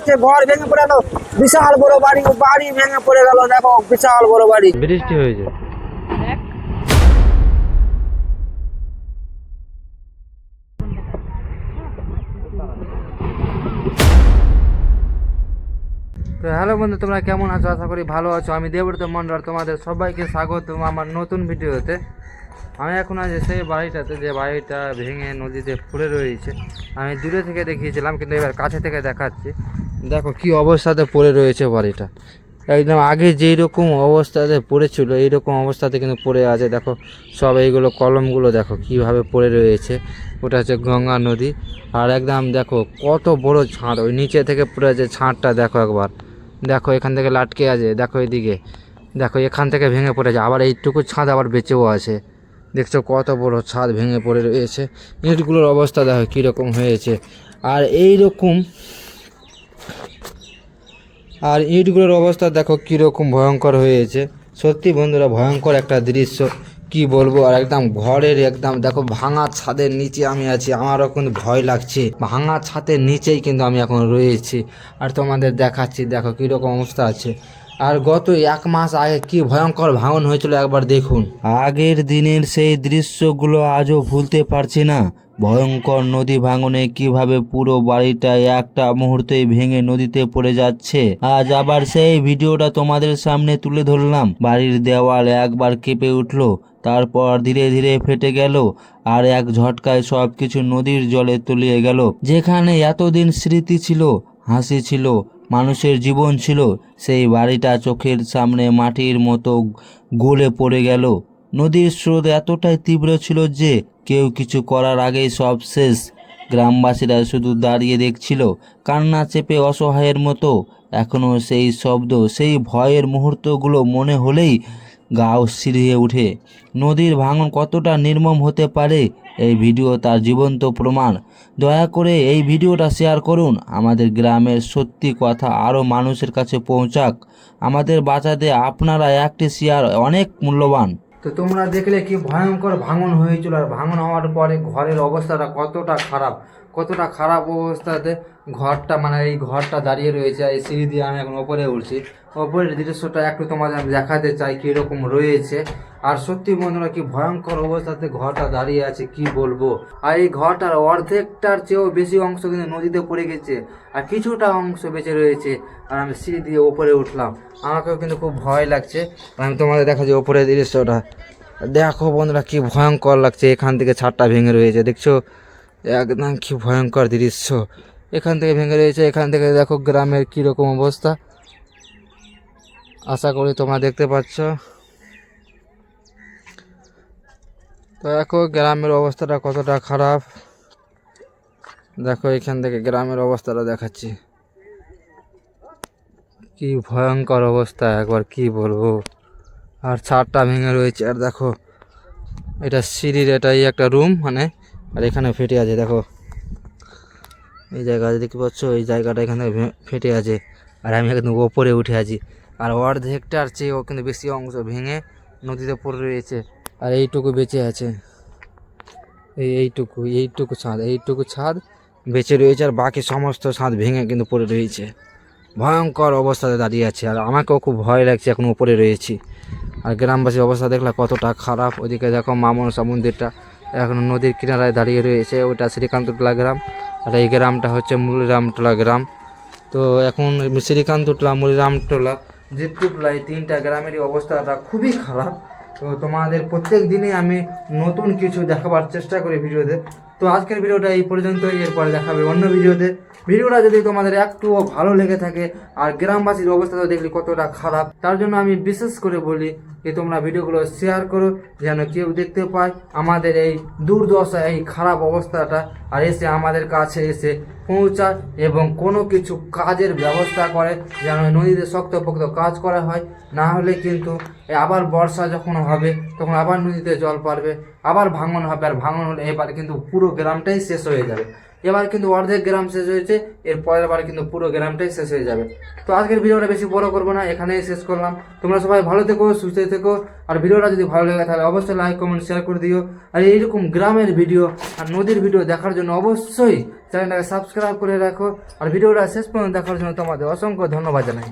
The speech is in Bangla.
যাচ্ছে, ঘর ভেঙে পড়ে গেল বিশাল বড় বাড়ি বাড়ি ভেঙে পড়ে গেল, দেখো, বিশাল বড় বাড়ি। বৃষ্টি হয়েছে। তো হ্যালো বন্ধু, তোমরা কেমন আছো? আশা করি ভালো আছো। আমি দেবব্রত মন্ডল তোমাদের সবাইকে স্বাগত আমার নতুন ভিডিওতে। আমি এখন আছি সেই বাড়িটাতে, যে বাড়িটা ভেঙে নদীতে পড়ে রয়েছে। আমি দূরে থেকে দেখিয়েছিলাম, কিন্তু এবার কাছে থেকে দেখাচ্ছি। দেখো কি অবস্থাতে পড়ে রয়েছে বাড়িটা। একদম আগে যেই রকম অবস্থাতে পড়েছিল, এইরকম অবস্থাতে কিন্তু পড়ে আছে। দেখো সব এইগুলো কলমগুলো দেখো কীভাবে পড়ে রয়েছে। ওটা হচ্ছে গঙ্গা নদী। আর একদম দেখো কত বড় ছাদ ওই নিচে থেকে পড়ে আছে ছাদটা দেখো একবার। দেখো এখান থেকে লাটকে আছে, দেখো এদিকে। দেখো এখান থেকে ভেঙে পড়ে পড়েছে আবার এইটুকু ছাদ আবার বেঁচেও আছে। দেখছ কত বড় ছাদ ভেঙে পড়ে রয়েছে। ইটগুলোর অবস্থা দেখো কীরকম হয়েছে। আর এই রকম আর ইটগুলোর অবস্থা দেখো কীরকম ভয়ঙ্কর হয়েছে। সত্যি বন্ধুরা, ভয়ঙ্কর একটা দৃশ্য। কি বলব? আর একদম ঘরের একদম, দেখো ভাঙা ছাদের নিচে আমি আছি। আমারও কিন্তু ভয় লাগছে। ভাঙা ছাদের নিচেই কিন্তু আমি এখন রয়েছি। আর তোমাদের দেখাচ্ছি, দেখো কীরকম অবস্থা আছে। আর গত এক মাস আগে কি ভয়ঙ্কর ভাঙন হয়েছিল একবার দেখুন। আগের দিনের সেই দৃশ্যগুলো আজও ভুলতে পারছি না। ভয়ঙ্কর নদী ভাঙনে কীভাবে পুরো বাড়িটা একটা মুহূর্তেই ভেঙে নদীতে পড়ে যাচ্ছে। আজ আবার সেই ভিডিওটা তোমাদের সামনে তুলে ধরলাম। বাড়ির দেওয়াল একবার কেঁপে উঠল, তারপর ধীরে ধীরে ফেটে গেল, আর এক ঝটকায় সব কিছু নদীর জলে তলিয়ে গেল। যেখানে এতদিন স্মৃতি ছিল, হাসি ছিল মানুষের জীবন ছিল, সেই বাড়িটা চোখের সামনে মাটির মতো গলে পড়ে গেল। নদীর স্রোত এতটাই তীব্র ছিল যে কেউ কিছু করার আগেই সব শেষ। গ্রামবাসীরা শুধু দাঁড়িয়ে দেখছিল, কান্না চেপে অসহায়ের মতো। এখনও সেই শব্দ, সেই ভয়ের মুহূর্তগুলো মনে হলেই গাও সিরিয়ে উঠে, নদীর ভাঙন কতটা নির্মম হতে পারে এই ভিডিও তার জীবন্ত প্রমাণ। দয়া করে এই ভিডিওটা শেয়ার করুন, আমাদের গ্রামের সত্যি কথা আরও মানুষের কাছে পৌঁছাক। আমাদের বাঁচাতে আপনারা একটি শেয়ার অনেক মূল্যবান। তো তোমরা দেখলে কি ভয়ঙ্কর ভাঙন হয়েছিল আর ভাঙন হওয়ার পরে ঘরের অবস্থাটা কতটা খারাপ কতটা খারাপ অবস্থাতে ঘরটা মানে এই ঘরটা দাঁড়িয়ে রয়েছে এই সিঁড়ি দিয়ে আমি এখন ওপরে উঠছি। ওপরের দৃশ্যটা একটু তোমাদের আমি দেখাতে চাই কীরকম রয়েছে। আর সত্যি বন্ধুরা, কি ভয়ঙ্কর অবস্থাতে ঘরটা দাঁড়িয়ে আছে, কি বলব? আর এই ঘরটার অর্ধেকটার চেয়েও বেশি অংশ কিন্তু নদীতে পড়ে গেছে, আর কিছুটা অংশ বেঁচে রয়েছে। আর আমি সিঁড়ি দিয়ে ওপরে উঠলাম। আমাকেও কিন্তু খুব ভয় লাগছে। আমি তোমাদের দেখাচ্ছি ওপরের দৃশ্যটা। দেখো বন্ধুরা, কি ভয়ঙ্কর লাগছে। এখান থেকে ছাদটা ভেঙে রয়েছে, দেখছ? একদম কি ভয়ঙ্কর দৃশ্য। এখান থেকে ভেঙে রয়েছে, এখান থেকে দেখো গ্রামের কীরকম অবস্থা। আশা করি তোমরা দেখতে পাচ্ছ। তো দেখো গ্রামের অবস্থাটা কতটা খারাপ। দেখো এখান থেকে গ্রামের অবস্থাটা দেখাচ্ছি। কি ভয়ঙ্কর অবস্থা, একবার কি বলব। আর ছাদটা ভেঙে রয়েছে, আর দেখো এটা সিঁড়ির এটাই একটা রুম মানে আর এখানে ফেটে আছে, দেখো। এই জায়গা দেখতে পাচ্ছ, এই জায়গাটা এখানে ফেটে আছে। আর আমি কিন্তু ওপরে উঠে আছি। আর অর্ধেকটার চেয়েও কিন্তু বেশি অংশ ভেঙে নদীতে পড়ে রয়েছে। আর এইটুকু বেঁচে আছে। এই এইটুকু এইটুকু ছাদ এইটুকু ছাদ বেঁচে রয়েছে আর বাকি সমস্ত ছাদ ভেঙে কিন্তু পড়ে রয়েছে। ভয়ঙ্কর অবস্থাতে দাঁড়িয়ে আছে আর আমাকেও খুব ভয় লাগছে এখন উপরে রয়েছি। আর গ্রামবাসীর অবস্থা দেখলে কতটা খারাপ। ওদিকে দেখো মামনসা মন্দিরটা এখন নদীর কিনারায় দাঁড়িয়ে রয়েছে, ওটা শ্রীকান্তটোলা গ্রাম। আর এই গ্রামটা হচ্ছে মুলিরামটোলা গ্রাম। তো এখন শ্রীকান্তটোলা মুলিরামটোলা জিতকুটলা এই তিনটা গ্রামেরই অবস্থাটা খুবই খারাপ। তো তোমাদের প্রত্যেক দিনই আমি নতুন কিছু দেখাবার চেষ্টা করি ভিডিওতে। তো আজকের ভিডিওটা এই পর্যন্তই, এরপরে দেখাবে অন্য ভিডিওতে। ভিডিওটা যদি তোমাদের একটুও ভালো লেগে থাকে আর গ্রামবাসীর অবস্থা তো দেখলি কতটা খারাপ, তার জন্য আমি বিশেষ করে বলি যে তোমরা ভিডিওগুলো শেয়ার করো, যেন কেউ দেখতে পায় আমাদের এই দুর্দশা এই খারাপ অবস্থাটা, আর এসে আমাদের কাছে এসে পৌঁছায় এবং কোনো কিছু কাজের ব্যবস্থা করে যেন নদীতে শক্তপোক্ত কাজ করা হয়। না হলে কিন্তু আবার বর্ষা যখন হবে, তখন আবার নদীতে জল পারবে, আবার ভাঙন হবে, আর ভাঙন হলে এবার কিন্তু পুরো গ্রামটাই শেষ হয়ে যাবে। এবার কিন্তু অর্ধেক গ্রাম শেষ হয়েছে, এর পরের বার কিন্তু পুরো গ্রামটাই শেষ হয়ে যাবে। তো আজকের ভিডিওটা বেশি বড় করব না, এখানেই শেষ করলাম। তোমরা সবাই ভালো থেকো, সুস্থ থেকো, আর ভিডিওটা যদি ভালো লাগে তাহলে অবশ্যই লাইক কমেন্ট শেয়ার করে দিও। আর এইরকম গ্রামের ভিডিও আর নদীর ভিডিও দেখার জন্য অবশ্যই চ্যানেলটাকে সাবস্ক্রাইব করে রাখো। আর ভিডিওটা শেষ পর্যন্ত দেখার জন্য তোমাদের অসংখ্য ধন্যবাদ জানাই।